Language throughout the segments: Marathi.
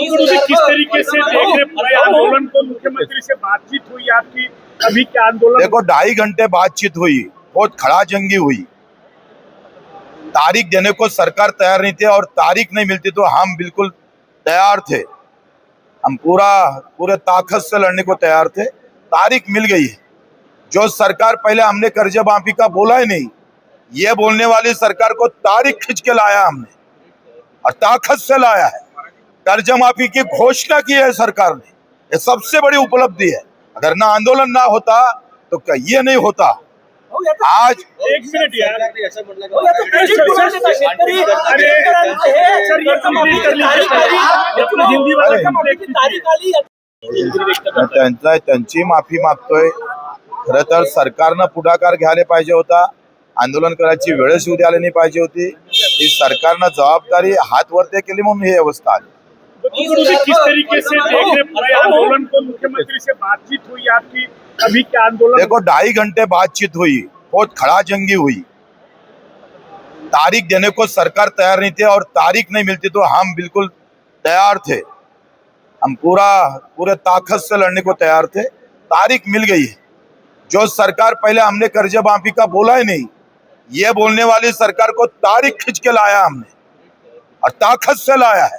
मुख्यमंत्री किस तरीके से देख रहे पूरे आंदोलन को मुख्यमंत्री से बातचीत हुई आपकी? अभी क्या आंदोलन? देखो ढाई घंटे बातचीत हुई बहुत खड़ा जंगी हुई। तारीख देने को सरकार तैयार नहीं थी और तारीख नहीं मिलती तो हम बिल्कुल तैयार थे। हम पूरा पूरे ताकत से लड़ने को तैयार थे। तारीख मिल गई है। जो सरकार पहले हमने कर्ज माफ़ी का बोला ही नहीं ये बोलने वाली सरकार को तारीख खींच के लाया हमने। और ताकत से लाया है। कर्ज माफी की घोषणा की है सरकार ने? ये सबसे बड़ी उपलब्धि है। अगर ना आंदोलन ना होता तो क्या ये नहीं होता? आज एक मिनिट यार। हो, हे। त्यांचा त्यांची माफी मागतोय. खर तर सरकारनं पुढाकार घ्यायला पाहिजे होता. आंदोलन करायची वेळच येऊ द्यायला नाही पाहिजे होती. ही सरकारनं जबाबदारी हात वरते केली म्हणून ही अवस्था आली. किस तरीके से देख रहे पूरे आंदोलन को मुख्यमंत्री से बातचीत हुई आपकी? अभी क्या आंदोलन? देखो ढाई घंटे बातचीत हुई बहुत खड़ा जंगी हुई। तारीख देने को सरकार तैयार नहीं थी और तारीख नहीं मिलती तो हम बिल्कुल तैयार थे। हम पूरा पूरे ताकत से लड़ने को तैयार थे। तारीख मिल गई। है जो सरकार पहले हमने कर्जे माफ़ी का बोला ही नहीं ये बोलने वाली सरकार को तारीख खींच के लाया हमने। और ताकत से लाया है।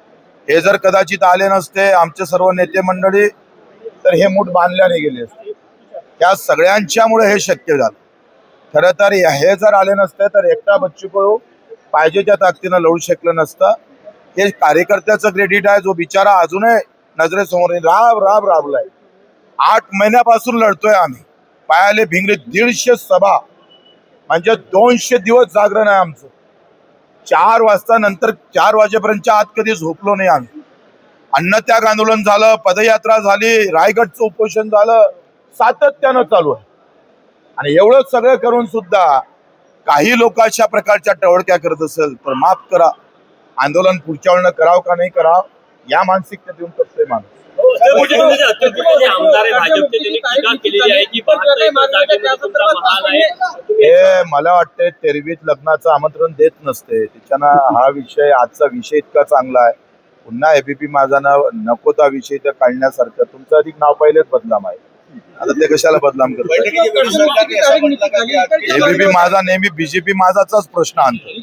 हे जर कदाचित आले नसते आमचे सर्व नेते मंडळी तर हे मूठ बांधल्याने गेले असते. त्या सगळ्यांच्यामुळे हे शक्य झालं. खरं तर हे जर आले नसते तर एकटा बच्चू कडू पाहिजे त्या ताकदीनं लढू शकलं नसतं. हे कार्यकर्त्याचं क्रेडिट आहे जो बिचारा अजूनही नजरेसमोर राब राब राबलाय. आठ महिन्यापासून लढतोय आम्ही. पायाले भिंगरे दीडशे सभा. म्हणजे दोनशे दिवस जागरण आहे आमचं. चार वाजता नंतर चार वाजेपर्यंतच्या आत कधी झोपलो नाही आम्ही. अन्नत्याग आंदोलन झालं पदयात्रा झाली रायगडचं उपोषण झालं सातत्यानं चालू आहे. आणि एवढं सगळं करून सुद्धा काही लोक अशा प्रकारच्या टवळक्या करत असेल तर माफ करा. आंदोलन पुढच्या वेळेला करावं का नाही करावं या मानसिकतेत येऊन करतोय माणूस. मुख्यमंत्री अत्यंत जे आमदार आहे भाजपचे त्यांनी टीका केलेली आहे की बहात्तर एकर जागेमध्ये तुमचा महाल आहे. हे मला वाटते तेरवीत लग्नाचं आमंत्रण देत नसते. त्याच्यानं हा विषय आजचा विषय इतका चांगला आहे. पुन्हा एबीपी माझा नाव नको त्या विषय तर काढण्यासारखं. तुमचं अधिक नाव पहिलेच बदनाम आहे. आता ते कशाला बदनाम करतात? एबीपी माझा नेहमी बीजेपी माझाचाच प्रश्न आणतो.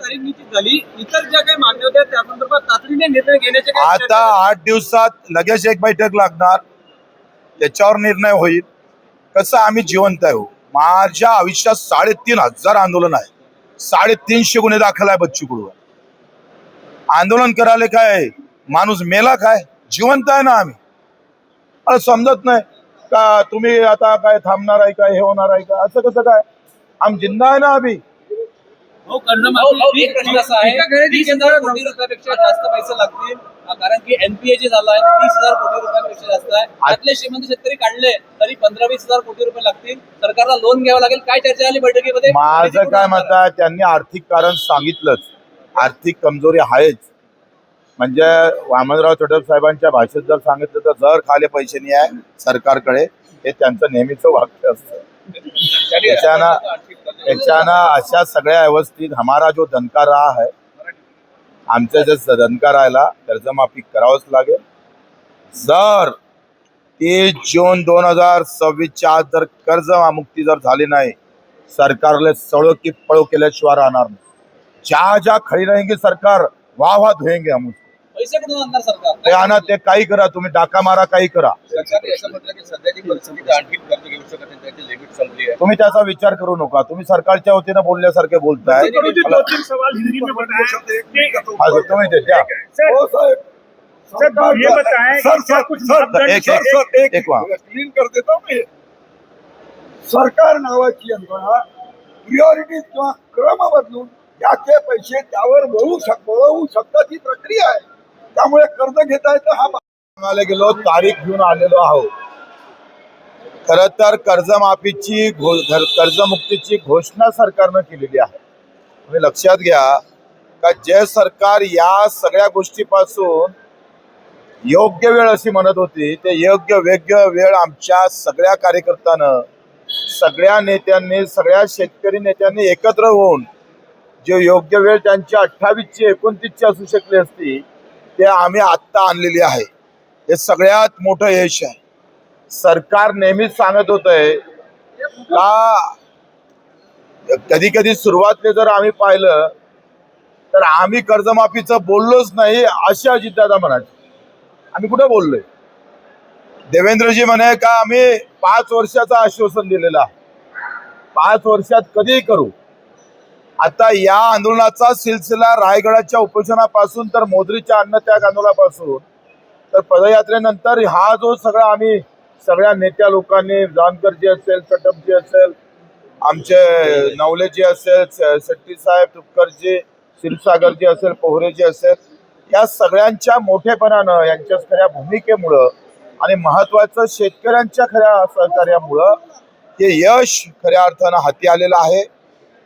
तारीख निश्चित झाली. इतर ज्या काही मागण्या होत्या त्या संदर्भात तातडीने निर्णय घेण्याचे काही आता आठ दिवसात लगेच एक बैठक लागणार. त्याच्यावर निर्णय होईल. कसं आम्ही जिवंत आहे हो. माझ्या आयुष्यात साडेतीन हजार आंदोलन आहे. साडेतीनशे गुन्हे दाखल आहे बच्चू कडू आंदोलन करायला काय? माणूस मेला काय? जिवंत आहे ना आम्ही. मला समजत नाही. का तुम्ही आता काय थांबणार आहे का? हे होणार आहे का? असं कसं काय? आम जिंदा आहे ना आम्ही. एक प्रश्न असा आहे. तीस हजार कोटी रुपयापेक्षा जास्त पैसे लागतील. कारण की एनपीए जे झालं आहे तीस हजार कोटी रुपयापेक्षा जास्त आहे. त्यातले श्रीमंत शेतकरी काढले तरी पंधरा वीस हजार कोटी रुपये लागतील. सरकारला लोन घ्यावं लागेल. काय चर्चा झाली बैठकीमध्ये? माझं काय मत आहे त्यांनी आर्थिक कारण सांगितलंच. आर्थिक कमजोरी आहेच. म्हणजे वामनराव चटप साहेबांच्या भाषेत जर सांगितलं तर जर खाले पैसे नाही आहे सरकारकडे हे त्यांचं नेहमीचं वाक्य असतं. त्याच्यानं त्याच्यानं अशा सगळ्या व्यवस्थित हमारा जो दणका रहा है आमच्या जर दणका राहिला कर्जमाफी करावंच लागेल. जर तीस जून दोन हजार सव्वीसच्या आज जर कर्जमुक्ती जर झाली नाही सरकारला सळो की पळो केल्याशिवाय राहणार नाही. ज्या ज्या खडी रहेंगे सरकार वाह वाह धुएंगे हम पैसे कुठून आणणार सरकार. ते आणा ते काही करा तुम्ही डाका मारा काही करा. सरकारने असं म्हटलं की सध्याची परिस्थिती आणखी कर्ज घेऊ शकत नाही त्याची लिमिट संपली आहे. तुम्ही त्याचा विचार करू नका. तुम्ही सरकारच्या वतीनं बोलल्यासारखे बोलताय. हा, तुम्ही ते द्या सर. सर ये बताएं कि क्या कुछ मापदंड एक एक एक एक वा. क्लीन कर देता हूँ मैं. सरकार नावाची यंत्रणा प्रिऑरिटीज किंवा क्रम बदलून त्याचे पैसे त्यावर वळू शक वळवू शकतात ही प्रक्रिया आहे. शब्द घेता येतं हा सांगायला गेलो तारीख घेऊन आलेलो आहोत. खर तर कर्जमाफीची कर्जमुक्तीची घोषणा सरकारनं केलेली आहे. तुम्ही लक्षात घ्या का जे सरकार या सगळ्या गोष्टीपासून योग्य वेळ अशी म्हणत होती ते योग्य वेग्य वेळ आमच्या सगळ्या कार्यकर्त्यानं सगळ्या नेत्यांनी सगळ्या शेतकरी नेत्यांनी एकत्र होऊन जे योग्य वेळ त्यांची अठ्ठावीसची एकोणतीसची असू शकली असती ते आम्ही आत्ता आणलेली आहे. हे सगळ्यात मोठं यश आहे. सरकार नेहमीच सांगत होत आहे का कधी कधी सुरुवातीला जर आम्ही पाहिलं तर आम्ही कर्जमाफीचं बोललोच नाही असे अजितदादा म्हणाले आम्ही कुठं बोललोय? देवेंद्रजी म्हणे का आम्ही पाच वर्षाचं आश्वासन दिलेलं आहे. पाच वर्षात कधीही करू. आता या आंदोलनाचा सिलसिला रायगडाच्या उपोषणापासून तर मोदरीच्या अन्नत्याग आंदोलनापासून तर पदयात्रेनंतर हा जो सगळा आम्ही सगळ्या नेत्या लोकांनी जानकरजी असेल कटपजी असेल आमचे नवलेजी असेल स- शेट्टी साहेब तुपकरजी क्षीरसागरजी असेल पोहरेजी असेल या सगळ्यांच्या मोठेपणानं यांच्या खऱ्या भूमिकेमुळं आणि महत्वाचं शेतकऱ्यांच्या खऱ्या सहकार्यामुळं हे यश खऱ्या अर्थानं हाती आलेलं आहे.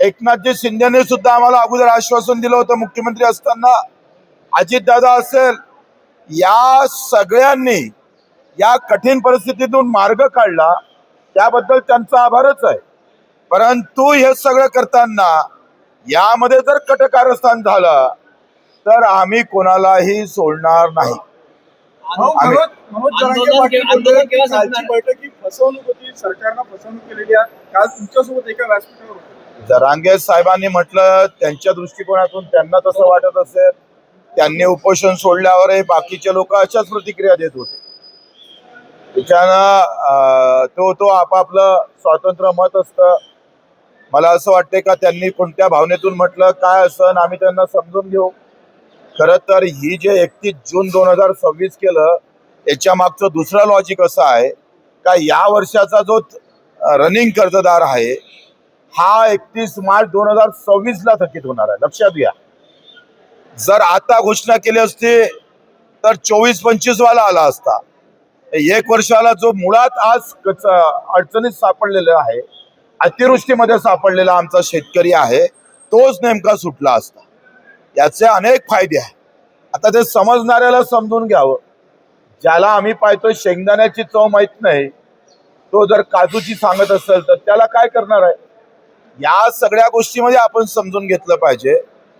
एकनाथजी शिंदेने सुद्धा आम्हाला अगोदर आश्वासन दिलं होतं मुख्यमंत्री असताना. अजितदादा असेल या सगळ्यांनी या कठीण परिस्थितीतून मार्ग काढला त्याबद्दल त्यांचा आभारच आहे. परंतु हे सगळं करताना यामध्ये जर कटकारस्थान झालं तर आम्ही कोणालाही सोडणार नाही. ही फसवणूक होती सरकारनं फसवणूक केलेली आहे. काल तुमच्यासोबत एका व्यासपीठावर जरांगे साहेबांनी म्हटलं त्यांच्या दृष्टिकोनातून त्यांना तसं वाटत असेल त्यांनी उपोषण सोडल्यावर हे बाकीचे लोक अशाच प्रतिक्रिया देत होते. त्याच्यानं तो तो आपापलं स्वातंत्र्य मत असतं. मला असं वाटतंय का त्यांनी कोणत्या भावनेतून म्हटलं काय असं आम्ही त्यांना समजून घेऊ. खरं तर ही जे एकतीस जून दोन हजार सव्वीस केलं याच्या मागचं दुसरं लॉजिक असं आहे का या वर्षाचा जो रनिंग कर्जदार आहे हा एकतीस मार्च दोन हजार सव्वीस ला थकीत होणार आहे. लक्षात घ्या. जर आता घोषणा केली असती तर चोवीस पंचवीस वाला आला असता. एक वर्षाला जो मुळात आज अडचणीत सापडलेला आहे अतिवृष्टीमध्ये सापडलेला आमचा शेतकरी आहे तोच नेमका सुटला असता. याचे अनेक फायदे आहे आता ते समजणाऱ्याला समजून घ्यावं. ज्याला आम्ही पाहतो शेंगदाण्याची चव माहीत नाही तो जर काजूची सांगत असेल तर त्याला काय करणार आहे? या सगळ्या गोष्टीमध्ये आपण समजून घेतलं पाहिजे.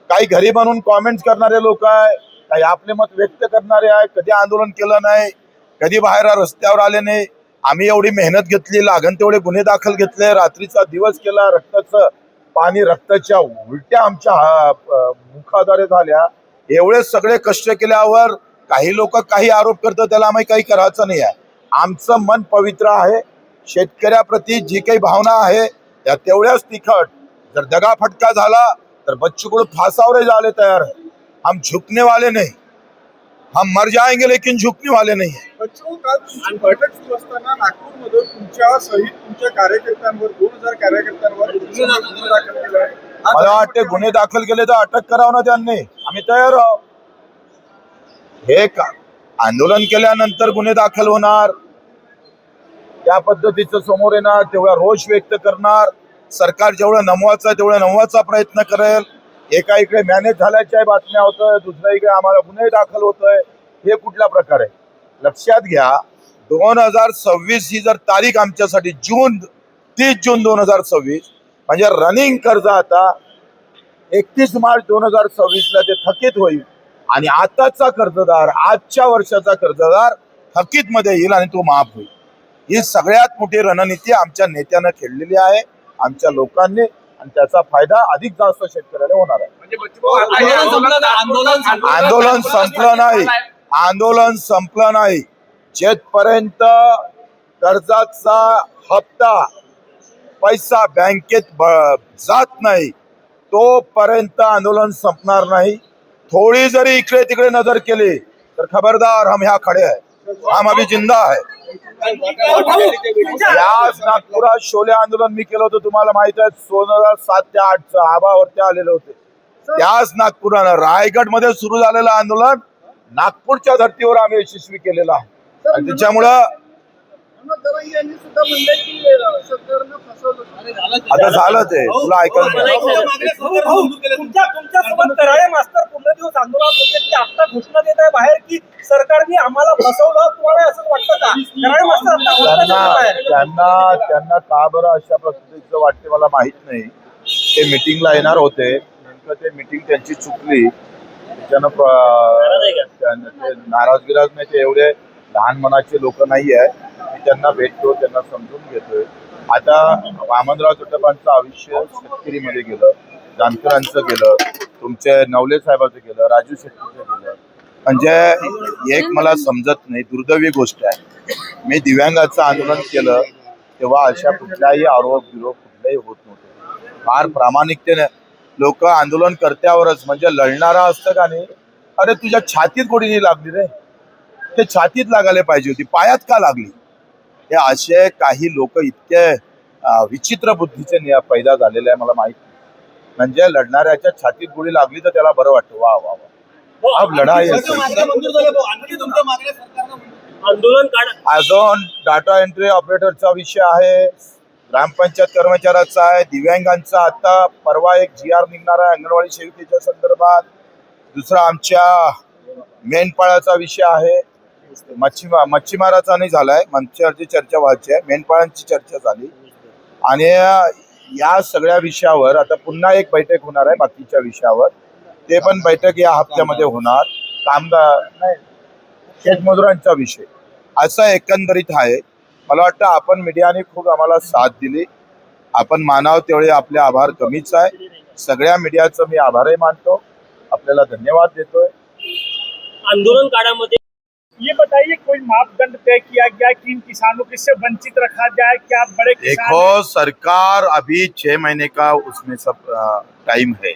काही घरी बनून कॉमेंट करणारे लोक आहे काही आपले मत व्यक्त करणारे आहे कधी आंदोलन केलं नाही कधी बाहेर रस्त्यावर आले नाही. आम्ही एवढी मेहनत घेतली लागण तेवढे गुन्हे दाखल घेतले रात्रीचा दिवस केला रक्ताचं पाणी रक्ताच्या उलट्या आमच्या हा- मुखाद्वारे झाल्या. एवढे सगळे कष्ट केल्यावर काही लोक काही आरोप करतात त्याला आम्ही काही करायचं नाही आहे. आमचं मन पवित्र आहे. शेतकऱ्याप्रती जी काही भावना आहे त्या तेवढ्याच तिखट. जर दगा फटका झाला तर बच्चू फासावर जाले तयार है हम झुकने वाले नहीं. हम मर जाएंगे लेकिन झुकने वाले नहीं बच्चू काल तुमची बैठक सुरू असताना नागपूरमध्ये तुमच्या सहित तुमच्या कार्यकर्त्यांवर दोन हजार कार्यकर्त्यांवर गुन्हे दाखल केला आहे मला वाटते गुन्हे दाखल केले तर अटक करावं ना त्यांनी. आम्ही तयार आहोत. हे का? आंदोलन केल्यानंतर गुन्हे दाखल होणार. त्या पद्धतीचं समोर येणार तेवढा रोष व्यक्त करणार. सरकार जेवढं नमवायचं आहे तेवढं नमवायचा प्रयत्न करेल. एका इकडे मॅनेज झाल्याच्या बातम्या होतोय दुसऱ्या इकडे आम्हाला गुन्हे दाखल होतोय. हे कुठला प्रकार आहे? लक्षात घ्या दोन हजार सव्वीस ही जर तारीख आमच्यासाठी जून तीस जून दोन हजार सव्वीस म्हणजे रनिंग कर्ज आता एकतीस मार्च दोन हजार सव्वीसला ते थकीत होईल. आणि आताचा कर्जदार आजच्या वर्षाचा कर्जदार थकीत मध्ये येईल आणि तो माफ होईल. ही सगळ्यात मोठी रणनीती आमच्या नेत्यानं खेळलेली आहे आमच्या लोकांनी आणि त्याचा फायदा अधिक जास्त शेतकऱ्याला होणार आहे. म्हणजे आंदोलन संपलं नाही, आंदोलन संपलं. नाही. जेथपर्यंत कर्जाचा हप्ता पैसा बँकेत ब- जात नाही तोपर्यंत आंदोलन संपणार नाही. थोडी जरी इकडे तिकडे नजर केली तर खबरदार हम ह्या खडे आहे हम अभी जिंदा आहे याच नागपुरात शोले आंदोलन मी केलं होतं तुम्हाला माहीत आहे दोन हजार सात ते आठ आबावरती आलेले होते. त्याच नागपुरानं रायगडमध्ये सुरू झालेलं आंदोलन नागपूरच्या धर्तीवर आम्ही यशस्वी केलेलं आहे. आणि त्याच्यामुळं आता झालं ते. तुला ऐकायला मास्तर पूर्ण दिवस आंदोलनात होते. की आता घोषणा देत आहे बाहेर की सरकारने आम्हाला फसवलं. तुम्हाला असं वाटतं का? कराळे मास्तर त्यांना त्यांना त्यांना का बरं अशा पद्धतीचं वाटते मला माहीत नाही. ते मिटिंगला येणार होते. नेमकं ते मिटिंग त्यांची चुकली. त्यांना नाराज गिराज नाही ते एवढे लहान मनाचे लोक नाही आहे. मी त्यांना भेटतो त्यांना समजून घेतोय. आता वामनराव चटपांचं आयुष्य शेतकरीमध्ये गेलं जानकरांचं गेलं तुमचे नवले साहेबाचं गेलं राजू शेट्टीचं गेलं. म्हणजे एक मला समजत नाही दुर्दैवी गोष्ट आहे. मी दिव्यांगाचं आंदोलन केलं तेव्हा अशा कुठल्याही आरोप विरोप कुठलाही होत नव्हते. फार प्रामाणिकतेने लोक आंदोलन कर्त्यावरच म्हणजे लढणारा असतं का नाही? अरे तुझ्या छातीत गोडी नाही लागली रे. ते छातीत लागायला पाहिजे होती. पायात का लागली? हे असे काही लोक इतके विचित्र बुद्धीचे पैदा झालेले आहे मला माहीत नाही. म्हणजे लढणाऱ्याच्या छातीत गोळी लागली तर त्याला बरं वाटतं. वा वा वा. अब लढाई आंदोलन अजून डाटा एंट्री ऑपरेटरचा विषय आहे. ग्रामपंचायत कर्मचाऱ्याचा आहे. दिव्यांगांचा आता परवा एक जी आर निघणार आहे अंगणवाडी सेविकेच्या संदर्भात. दुसरा आमच्या मेंढपाळाचा विषय आहे. मच्छीमार मच्छीमाराचा नाही झालाय. मच्छीमारची चर्चा व्हायची आहे. मेंढपाळांची चर्चा झाली. आणि या सगळ्या विषयावर आता पुन्हा एक बैठक होणार आहे बाकीच्या विषयावर. ते पण बैठक या हप्त्यामध्ये होणार. कामगार नाही शेतमजुरांचा विषय. असा एकंदरीत आहे. मला वाटतं आपण मीडियाने खूप आम्हाला साथ दिली. आपण मानाव तेवढे आपले आभार कमीच आहे. सगळ्या मीडियाचं मी आभारही मानतो. आपल्याला धन्यवाद देतोय. आंदोलन काळामध्ये ये बताइए कोई मापदंड तय किया गया कि इन किसानों को वंचित रखा जाए? क्या बड़े किसान देखो सरकार अभी छह महीने का उसमें सब टाइम है।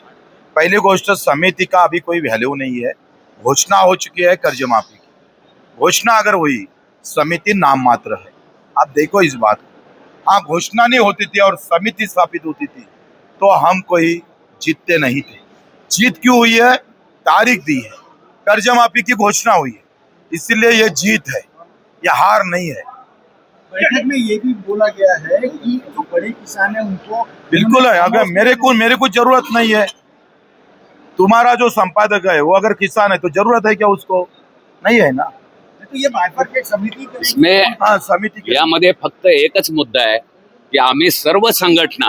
पहली गोष्ट समिति का अभी कोई वैल्यू नहीं है। घोषणा हो चुकी है कर्ज माफ़ी की। घोषणा अगर हुई समिति नाम मात्र है। आप देखो इस बात को। हाँ घोषणा नहीं होती थी और समिति स्थापित होती थी तो हम कोई जीतते नहीं थे। जीत क्यों हुई है? तारीख दी है। कर्ज माफ़ी की घोषणा हुई है। इसीलिए ये जीत है ये हार नहीं है। बैठक में ये भी बोला गया है कि जो बड़े किसान हैं उनको बिल्कुल है अगर मेरे को मेरे को ज़रूरत नहीं है। तुम्हारा जो संपादक है वो अगर किसान है तो ज़रूरत है क्या उसको? नहीं है ना। तो ये समिति हाँ समिति के यामध्ये फक्त एकच मुद्दा आहे की आम्ही सर्व संघटना